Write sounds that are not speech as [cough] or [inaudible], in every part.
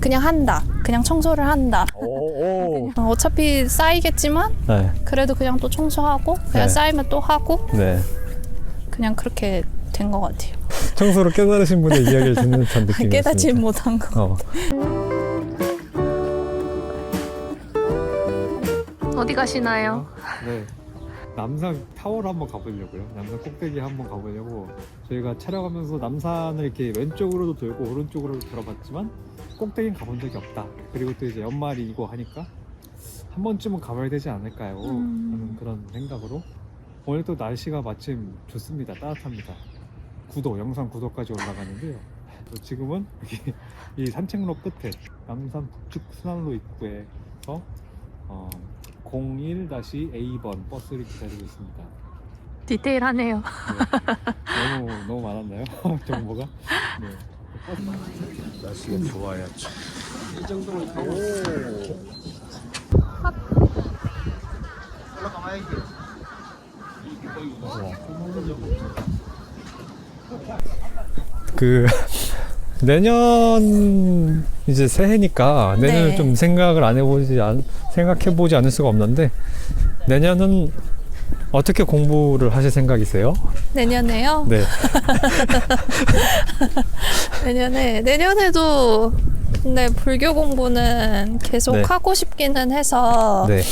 그냥 한다. 그냥 청소를 한다. 오, 오. 어, [laughs] 어차피 쌓이겠지만 네, 그래도 그냥 또 청소하고 그냥 네. 쌓이면 또 하고 네. 그냥 그렇게 된 것 같아요. 청소로 깨달으신 분의 이야기를 듣는 듯한 [laughs] 느낌이었습니다. 깨닫지 못한 거. 어. [laughs] 어디 가시나요? 네. 남산 타워를 한번 가보려고요. 남산 꼭대기 한번 가보려고 저희가 촬영하면서 남산을 이렇게 왼쪽으로도 돌고 오른쪽으로도 돌아봤지만 꼭대기는 가본 적이 없다. 그리고 또 이제 연말이고 하니까 한 번쯤은 가봐야 되지 않을까요? 음. 하는 그런 생각으로 오늘 또 날씨가 마침 좋습니다. 따뜻합니다. 구도, 영상 구도까지 올라가는데요. 또 지금은 여기 이 산책로 끝에 남산 북측 순환로 입구에서 어, 01-A번 버스를 기다리고 있습니다. 디테일하네요. 네. 너무 너무 많았나요? [laughs] 정보가? 네. 날씨가 좋아야죠. 그 [laughs] 내년 이제 새해니까 내년을 네. 좀 생각을 안 해보지 않, 생각해 보지 않을 수가 없는데 내년은 어떻게 공부를 하실 생각이세요? 내년에요? 네. [laughs] [laughs] 내년에 내년에도 근데 불교 공부는 계속 네. 하고 싶기는 해서 네.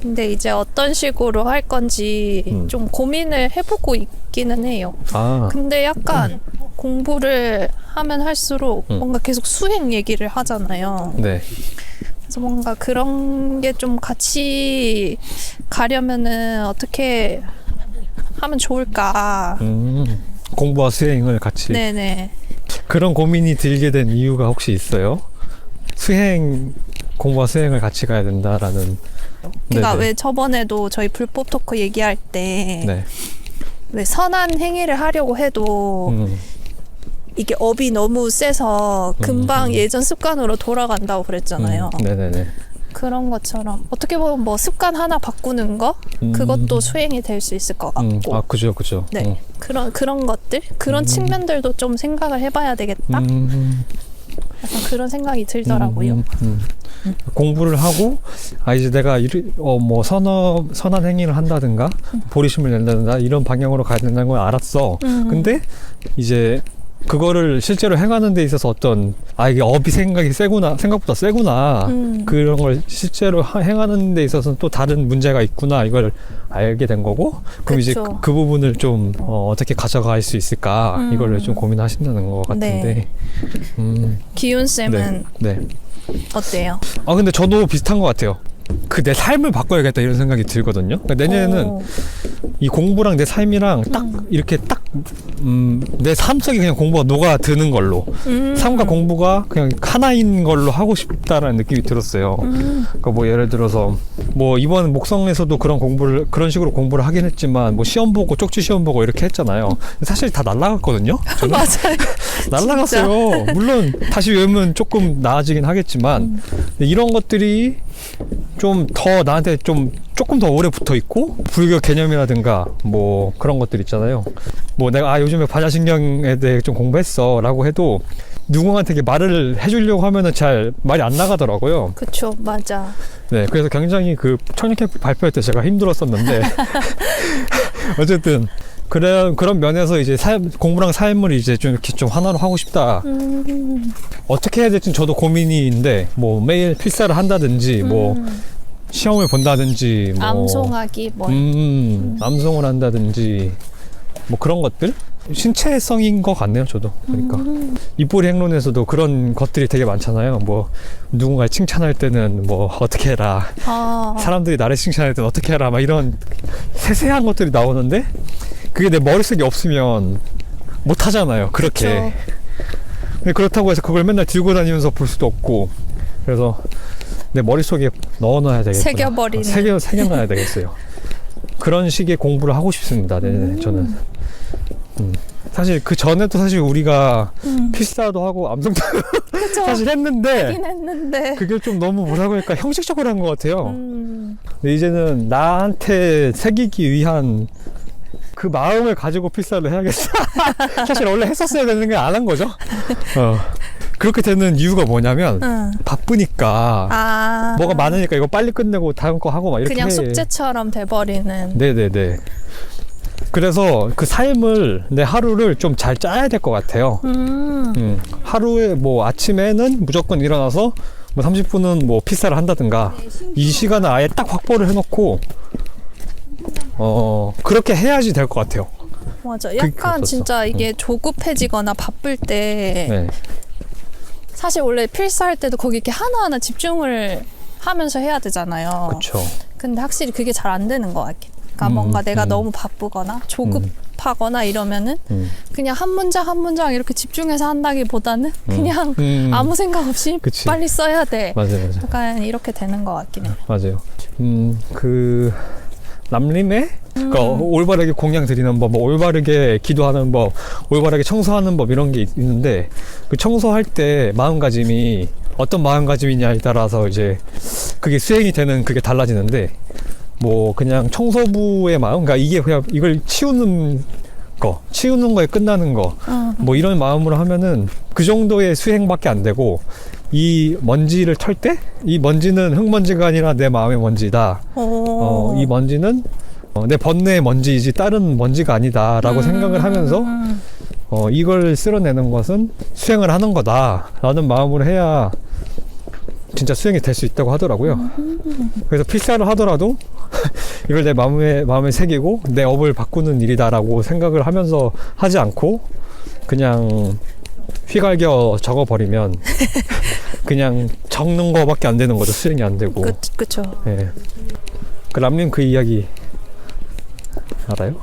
근데 이제 어떤 식으로 할 건지 음. 좀 고민을 해보고 있기는 해요. 아, 근데 약간 공부를 하면 할수록 음. 뭔가 계속 수행 얘기를 하잖아요. 네. 그래서 뭔가 그런 게 좀 같이 가려면은 어떻게 하면 좋을까. 음, 공부와 수행을 같이 네네. 그런 고민이 들게 된 이유가 혹시 있어요? 수행 공부와 수행을 같이 가야 된다라는 그러니까 네네. 왜 저번에도 저희 불법 토크 얘기할 때왜 네. 선한 행위를 하려고 해도 음, 이게 업이 너무 세서 금방 음. 예전 습관으로 돌아간다고 그랬잖아요. 음, 네네네. 그런 것처럼 어떻게 보면 뭐 습관 하나 바꾸는 거 음. 그것도 수행이 될 수 있을 것 음, 같고 아 그죠 그죠. 네 음. 그런 그런 것들 그런 음. 측면들도 좀 생각을 해봐야 되겠다 음, 약간 그런 생각이 들더라고요. 음, 음. 공부를 하고 아 이제 내가 어뭐 선어 선한 행위를 한다든가 보리심을 낸다든가 이런 방향으로 가야 된다는 걸 알았어. 음. 근데 이제 그거를 실제로 행하는 데 있어서 어떤 아 이게 업이 생각이 세구나 생각보다 세구나 음. 그런 걸 실제로 하- 행하는 데 있어서는 또 다른 문제가 있구나 이걸 알게 된 거고 그럼 이제 그쵸. 그, 그 부분을 좀 어, 떻게 가져갈 수 있을까 음. 이걸 좀 고민하신다는 것 같은데 네. 음, 기훈 쌤은 네. 네. 어때요? 아 근데 저도 비슷한 것 같아요. 그 내 삶을 바꿔야겠다 이런 생각이 들거든요. 그러니까 내년에는 오. 이 공부랑 내 삶이랑 딱 음. 이렇게 딱 음, 내 삶 속에 그냥 공부가 녹아 드는 걸로 음. 삶과 공부가 그냥 하나인 걸로 하고 싶다라는 느낌이 들었어요. 음. 그러니까 뭐 예를 들어서 뭐 이번 목성에서도 그런 공부를 그런 식으로 공부를 하긴 했지만 뭐 시험 보고 쪽지 시험 보고 이렇게 했잖아요. 사실 다 날라갔거든요. [laughs] 맞아요. [laughs] 날라갔어요. 물론 다시 외우면 조금 나아지긴 하겠지만 음. 이런 것들이 좀 더 나한테 좀 조금 더 오래 붙어 있고 불교 개념이라든가 뭐 그런 것들 있잖아요. 뭐 내가 아 요즘에 반야신경에 대해 좀 공부했어라고 해도 누군가한테 이렇게 말을 해주려고 하면은 잘 말이 안 나가더라고요. 그쵸 맞아. 네, 그래서 굉장히 그 청년 캠프 발표할 때 제가 힘들었었는데 [laughs] 어쨌든 그런 그런 면에서 이제 삶, 공부랑 삶을 이제 좀 이렇게 좀 하나로 하고 싶다. 음. 어떻게 해야 될지 저도 고민인데 뭐 매일 필사를 한다든지 뭐 음. 시험을 본다든지 뭐 암송하기 뭐 음, 암송을 한다든지 뭐 그런 것들? 신체성인 것 같네요 저도 그러니까. 음. 입꼬리 행론에서도 그런 것들이 되게 많잖아요. 뭐 누군가 칭찬할 때는 뭐 어떻게 해라. 아. 사람들이 나를 칭찬할 때는 어떻게 해라. 막 이런 세세한 것들이 나오는데 그게 내 머릿속에 없으면 못 하잖아요 그렇게. 그쵸. 근데 그렇다고 해서 그걸 맨날 들고 다니면서 볼 수도 없고. 그래서 내 머릿속에 넣어놔야 되겠구나 새겨버리는. 어, 새겨, 새겨놔야 되겠어요 그런 식의 공부를 하고 싶습니다 네, 음. 저는 음. 사실 그 전에도 사실 우리가 음. 필사도 하고 암송도. [laughs] 사실 했는데 하긴 했는데. 그게 좀 너무 뭐라고 할까 형식적으로 한 것 같아요 음. 근데 이제는 나한테 새기기 위한 그 마음을 가지고 필사를 해야겠어. [laughs] 사실 원래 했었어야 되는 게 안 한 거죠. 어. 그렇게 되는 이유가 뭐냐면 응. 바쁘니까 아. 뭐가 많으니까 이거 빨리 끝내고 다음 거 하고 막 이렇게 그냥 해. 숙제처럼 돼버리는. 네네네. 그래서 그 삶을 내 하루를 좀 잘 짜야 될 것 같아요. 음. 음, 하루에 뭐 아침에는 무조건 일어나서 뭐 30분은 뭐 피사를 한다든가 이 시간을 아예 딱 확보를 해놓고 어 그렇게 해야지 될 것 같아요. 맞아. 약간 없었어. 진짜 이게 조급해지거나 바쁠 때 네. 사실 원래 필사할 때도 거기 이렇게 하나하나 집중을 하면서 해야 되잖아요. 그렇죠. 근데 확실히 그게 잘 안 되는 것 같아. 그러니까 음, 뭔가 내가 음. 너무 바쁘거나 조급하거나 이러면은 음. 그냥 한 문장 한 문장 이렇게 집중해서 한다기보다는 그냥 음. 아무 생각 없이 그치. 빨리 써야 돼. 맞아요, 맞아요, 약간 이렇게 되는 것 같긴 해. 맞아요. 음 그 남림에 그러니까 음. 올바르게 공양 드리는 법, 뭐 올바르게 기도하는 법, 올바르게 청소하는 법 이런 게 있- 있는데 그 청소할 때 마음가짐이 어떤 마음가짐이냐에 따라서 이제 그게 수행이 되는 그게 달라지는데 뭐 그냥 청소부의 마음, 그러니까 이게 그냥 이걸 치우는 거, 치우는 거에 끝나는 거, 응. 뭐 이런 마음으로 하면은 그 정도의 수행밖에 안 되고 이 먼지를 털 때 이 먼지는 흙먼지가 아니라 내 마음의 먼지다. 오. 어, 이 먼지는 어, 내 번뇌의 먼지이지 다른 먼지가 아니다라고 음. 생각을 하면서 어, 이걸 쓸어내는 것은 수행을 하는 거다라는 마음으로 해야 진짜 수행이 될 수 있다고 하더라고요. 그래서 필사를 하더라도 [laughs] 이걸 내 마음에 마음에 새기고 내 업을 바꾸는 일이다라고 생각을 하면서 하지 않고 그냥 휘갈겨 적어버리면 [laughs] 그냥 적는 거밖에 안 되는 거죠. 수행이 안 되고. 그, 그쵸. 예. 그 람님 그 이야기 알아요?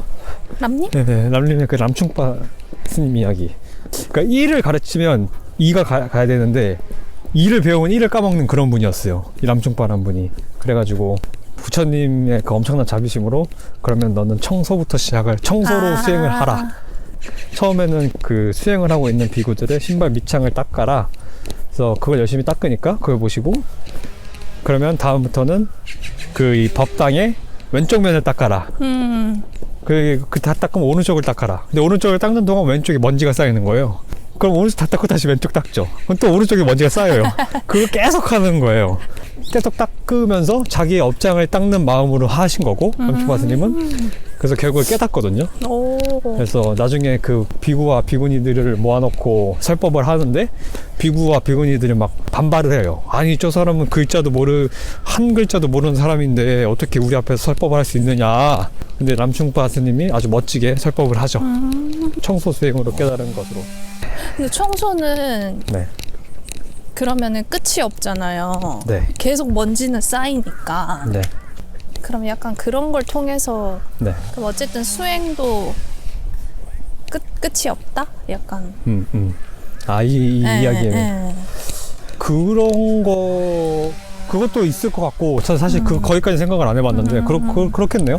람님? 네네. 람님의 그 람충빠 스님 이야기. 그러니까 1을 가르치면 2가 가, 가야 되는데 2를 배우면 1을 까먹는 그런 분이었어요. 이 람충빠란 분이. 그래가지고 부처님의 그 엄청난 자비심으로 그러면 너는 청소부터 시작을 청소로 아. 수행을 하라. 처음에는 그 수행을 하고 있는 비구들의 신발 밑창을 닦아라. 그래서 그걸 열심히 닦으니까 그걸 보시고 그러면 다음부터는 그 이 법당의 왼쪽 면을 닦아라. 음. 그, 그다 닦으면 오른쪽을 닦아라. 근데 오른쪽을 닦는 동안 왼쪽에 먼지가 쌓이는 거예요. 그럼 오른쪽 다 닦고 다시 왼쪽 닦죠. 그럼 또 오른쪽에 먼지가 쌓여요. 그걸 계속 하는 거예요. 계속 닦으면서 자기의 업장을 닦는 마음으로 하신 거고, 엄추바스님은. 그래서 결국에 깨닫거든요. 오. 그래서 나중에 그 비구와 비구니들을 모아놓고 설법을 하는데 비구와 비구니들이 막 반발을 해요. 아니 저 사람은 글자도 모르 한 글자도 모르는 사람인데 어떻게 우리 앞에서 설법을 할 수 있느냐. 근데 람충파 스님이 아주 멋지게 설법을 하죠. 청소 수행으로 깨달은 것으로. 근데 청소는 네. 그러면은 끝이 없잖아요. 네. 계속 먼지는 쌓이니까. 네. 그럼 약간 그런 걸 통해서 네. 그럼 어쨌든 수행도 끝 끝이 없다? 약간 음, 음. 아, 이, 이 예, 이야기에는. 예. 그런 거 그것도 있을 것 같고 저 사실 그 거기까지 생각을 안 해봤는데 그렇 그, 그렇겠네요.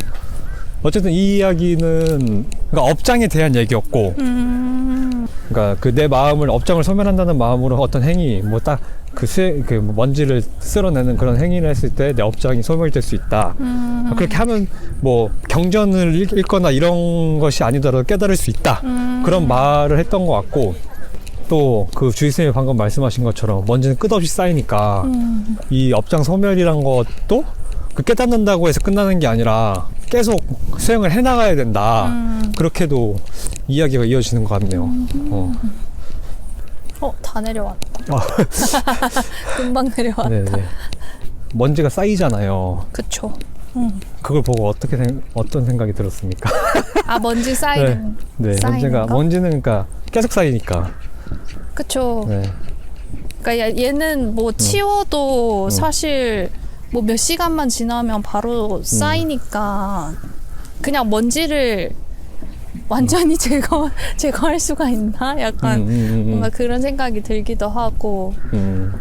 어쨌든 이 이야기는 그러니까 업장에 대한 얘기였고 음. 그러니까 그 내 마음을 업장을 소멸한다는 마음으로 어떤 행위 뭐 딱 그 수행 그 먼지를 쓸어내는 그런 행위를 했을 때 내 업장이 소멸될 수 있다. 음. 그렇게 하면 뭐 경전을 읽- 읽거나 이런 것이 아니더라도 깨달을 수 있다. 음. 그런 말을 했던 것 같고 또 그 주의스님이 방금 말씀하신 것처럼 먼지는 끝없이 쌓이니까 음. 이 업장 소멸이란 것도 그 깨닫는다고 해서 끝나는 게 아니라 계속 수행을 해나가야 된다. 음. 그렇게도 이야기가 이어지는 것 같네요. 어. 어, 다 내려왔다. 아. [laughs] 금방 내려왔다. 네네. 먼지가 쌓이잖아요. 그쵸. 음. 그걸 보고 어떻게 생, 어떤 생각이 들었습니까? 아, 먼지 [laughs] 쌓이는. 네, 쌓이는 먼지가 거? 먼지는 그러니까 계속 쌓이니까. 그쵸. 네. 그러니까 얘- 얘는 뭐 치워도 음. 사실 뭐 몇 시간만 지나면 바로 쌓이니까 그냥 먼지를 완전히 [laughs] 제거 제거할 수가 있나? 약간 음, 음, 음, 음. 뭔가 그런 생각이 들기도 하고 음.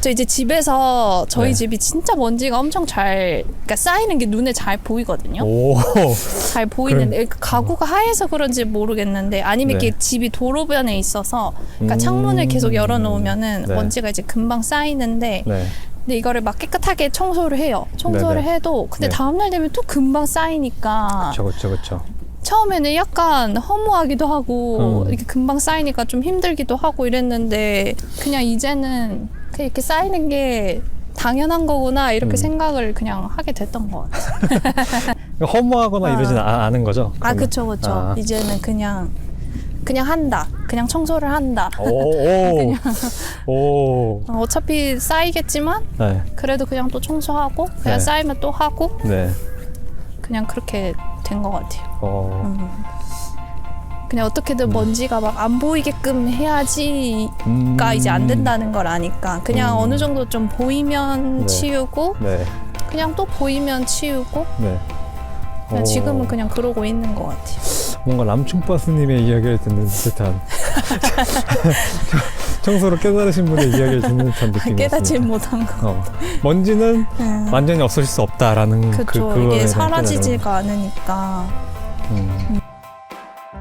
저 이제 집에서 저희 네. 집이 진짜 먼지가 엄청 잘 그러니까 쌓이는 게 눈에 잘 보이거든요. 오. [laughs] 잘 보이는데 그 가구가 하얘서 그런지 모르겠는데 아니면 네. 이렇게 집이 도로변에 있어서 그러니까 음. 창문을 계속 열어놓으면은 네. 먼지가 이제 금방 쌓이는데 네. 근데 이거를 막 깨끗하게 청소를 해요. 청소를 네네. 해도 근데 네. 다음날 되면 또 금방 쌓이니까 그렇죠, 그렇죠, 그렇죠. 처음에는 약간 허무하기도 하고 음. 이렇게 금방 쌓이니까 좀 힘들기도 하고 이랬는데 그냥 이제는 그냥 이렇게 쌓이는 게 당연한 거구나 이렇게 음. 생각을 그냥 하게 됐던 것 같아요. [laughs] 허무하거나 아. 이러진 아, 않은 거죠? 아 그러면? 그쵸 그쵸. 아. 이제는 그냥 그냥 한다. 그냥 청소를 한다. 오, 오, [laughs] 오. 어, 어차피 쌓이겠지만 네, 그래도 그냥 또 청소하고 그냥 네. 쌓이면 또 하고 네. 그냥 그렇게 된 것 같아요. 어, 음. 그냥 어떻게든 먼지가 막 안 보이게끔 해야지가 음. 이제 안 된다는 걸 아니까 그냥 음. 어느 정도 좀 보이면 네. 치우고 네, 그냥 또 보이면 치우고 네. 그냥 오. 지금은 그냥 그러고 있는 것 같아요. 뭔가 람충버스님의 이야기를 듣는 듯한 [laughs] 청소를 깨달으신 분의 이야기를 듣는 듯한 느낌이 깨닫지 못한 거. 어. 먼지는 음. 완전히 없어질 수 없다라는 그 그쵸. 그거에 이게 대한 사라지지가 않으니까. 깨달음. 음.